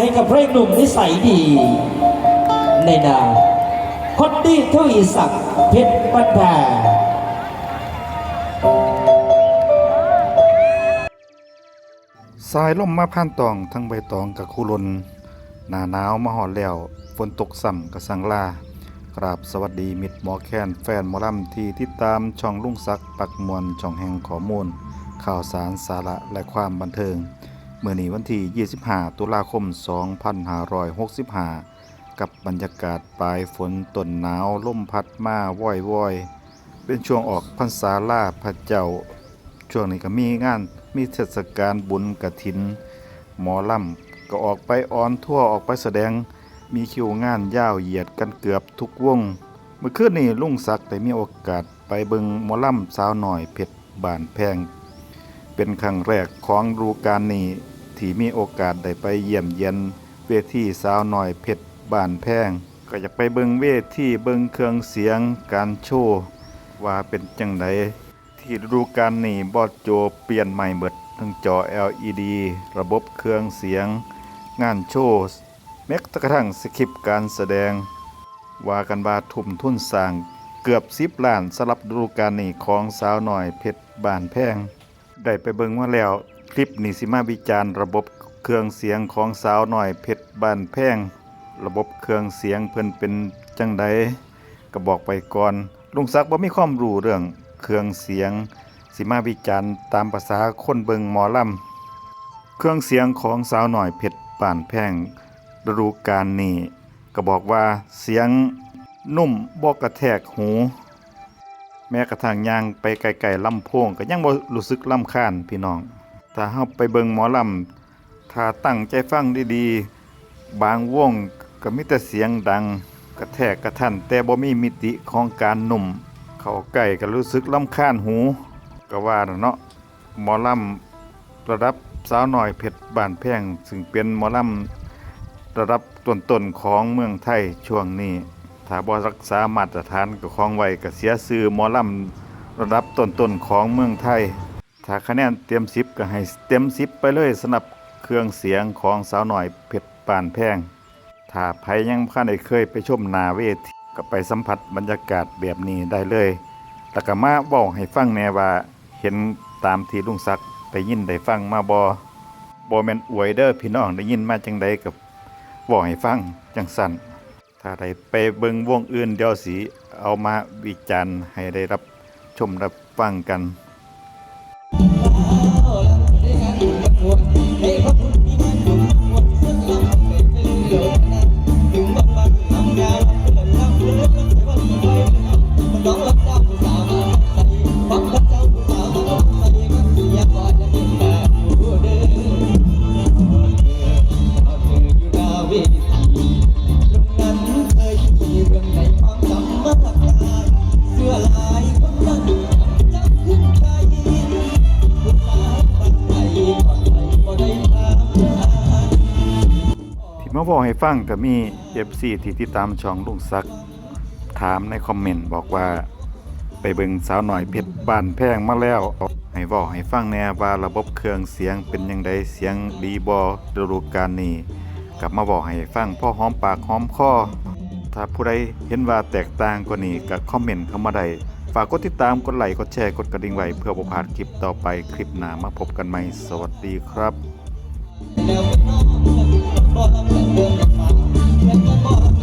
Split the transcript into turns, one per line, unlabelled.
ให้กับพระเอกหนุ่มนิสัยดี ในนามคนดีทวีศักดิ์เพชรปันแพร
สายลมมาผ่านตองทั้งใบตองกับคูลนหนาหนาวมาหอดแล้วฝนตกสั่ำกับสังลากราบสวัสดีมิตรหมอแคนแฟนหมอลำที่ติดตามช่องลุงซักปักมวลช่องแห่งข้อมูล ข่าวสารสาระและความบันเทิง มื่อนี้วันที่ 25 ตุลาคม 2565 กับบรรยากาศปลายฝนต้นหนาวล่มพัดมาว่อยๆเป็นช่วงออกพรรษาล่าพระเจ้า ช่วงนี้ก็มีงานมีเทศกาลบุญกฐิน หมอลำก็ออกไปออนทั่วออกไปแสดงมีคิวงานยาวเหยียดกันเกือบทุกวง เมื่อคืนนี้ลุงศักดิ์ได้มีโอกาสไปเบิงหมอลำสาวหน่อยเพชรบานแพงเป็นครั้งแรกของฤดูกาลนี้ ที่มีโอกาสได้ไปเยี่ยมเยียนเวทีสาวหน่อยเพชรบานแพง ก็อยากไปเบิงเวทีเบิงเครื่องเสียงการโชว์ว่าเป็นจังไดที่ฤดูกาลนี้บอดโจเปลี่ยนใหม่เบิดทั้งจอ LED ระบบเครื่องเสียง งานโชว์แม้กระทั่งสคริปต์การแสดง ว่ากันว่าทุ่มทุนสร้างเกือบ10ล้านสำหรับฤดูกาลนี้ของสาวหน่อยเพชรบานแพง ได้ไปเบิ่งมาแล้ว คลิปนี้สิมาวิจารณ์ระบบเครื่องเสียงของสาวหน่อยเพชรบานแพงระบบเครื่องเสียงเพิ่นเป็นจังใดก็บอกไปก่อน ลุงศักดิ์บ่มีความรู้เรื่องเครื่องเสียง สิมาวิจารณ์ตามภาษาคนเบิงหมอลำเครื่องเสียงของสาวหน่อยเพชรป่านแพงฤดูกาลนี้ก็บอกว่าเสียงนุ่มบ่กระแทกหู แม้กระทั่งย่างไปไกลๆลำโพงก็ยังบ่รู้สึกลำคาญพี่น้อง ถ้าเฮาไปเบิงหมอลำถ้าตั้งใจฟังดีๆ บางวงก็มีแต่เสียงดัง กระแทกกระทันแต่บ่มีมิติของการหนุ่ม เข้าใกล้ก็รู้สึกลำคาญหู ก็ว่าเนาะหมอลำระดับสาวน้อยเพชรบ้านแพงซึ่งเป็นหมอลำระดับต้นๆของเมืองไทยช่วงนี้ถ้าบ่รักษามาตรฐานก็ของไว้ก็เสียชื่อหมอลำระดับต้นๆของเมืองไทย ถ้าคะแนนเต็ม10ก็ให้เต็ม10ไปเลยสำหรับเครื่องเสียงของสาวน้อยเพชรบ้านแพง ถ้าใครยังบ่ได้เคยไปชมนาเวทก็ไปสัมผัสบรรยากาศแบบนี้ได้เลยแล้วก็มาเว้าให้ฟังแน่ว่าเห็นตามที่ลุงศักดิ์ได้ยินได้ฟังมาบ่บ่แมนอวยเด้อพี่น้องได้ยินมาจังใดกับเว้าให้ฟังจังสั่นถ้าได้ไปเบิงวงอื่นเดียวสิเอามาวิจารณ์ให้ได้รับชมรับฟังกัน มาบอกให้ฟังก็มี FC ที่ติดตามช่องลุงศัก ถามในคอมเมนต์บอกว่า ไปเบิ่งสาวหน่อยเพชรบ้านแพงมาแล้วให้บอกให้ฟังแน่ว่าระบบเครื่องเสียงเป็นยังไงเสียงดีบอฤดูกาลนี้กลับมาบอกให้ฟังพ่อหอมปากหอมคอถ้าผู้ใดเห็นว่าแตกต่างกว่านี้ก็คอมเมนต์เข้ามาได้ฝากกดติดตามกดไลค์กดแชร์กดกระดิ่งไว้เพื่อบ่พลาดคลิปต่อไปคลิปหน้ามาพบกันใหม่ สวัสดีครับ
แล้วก็น้องบ่ทำเรื่องเดิมกับมาแล้วก็บ่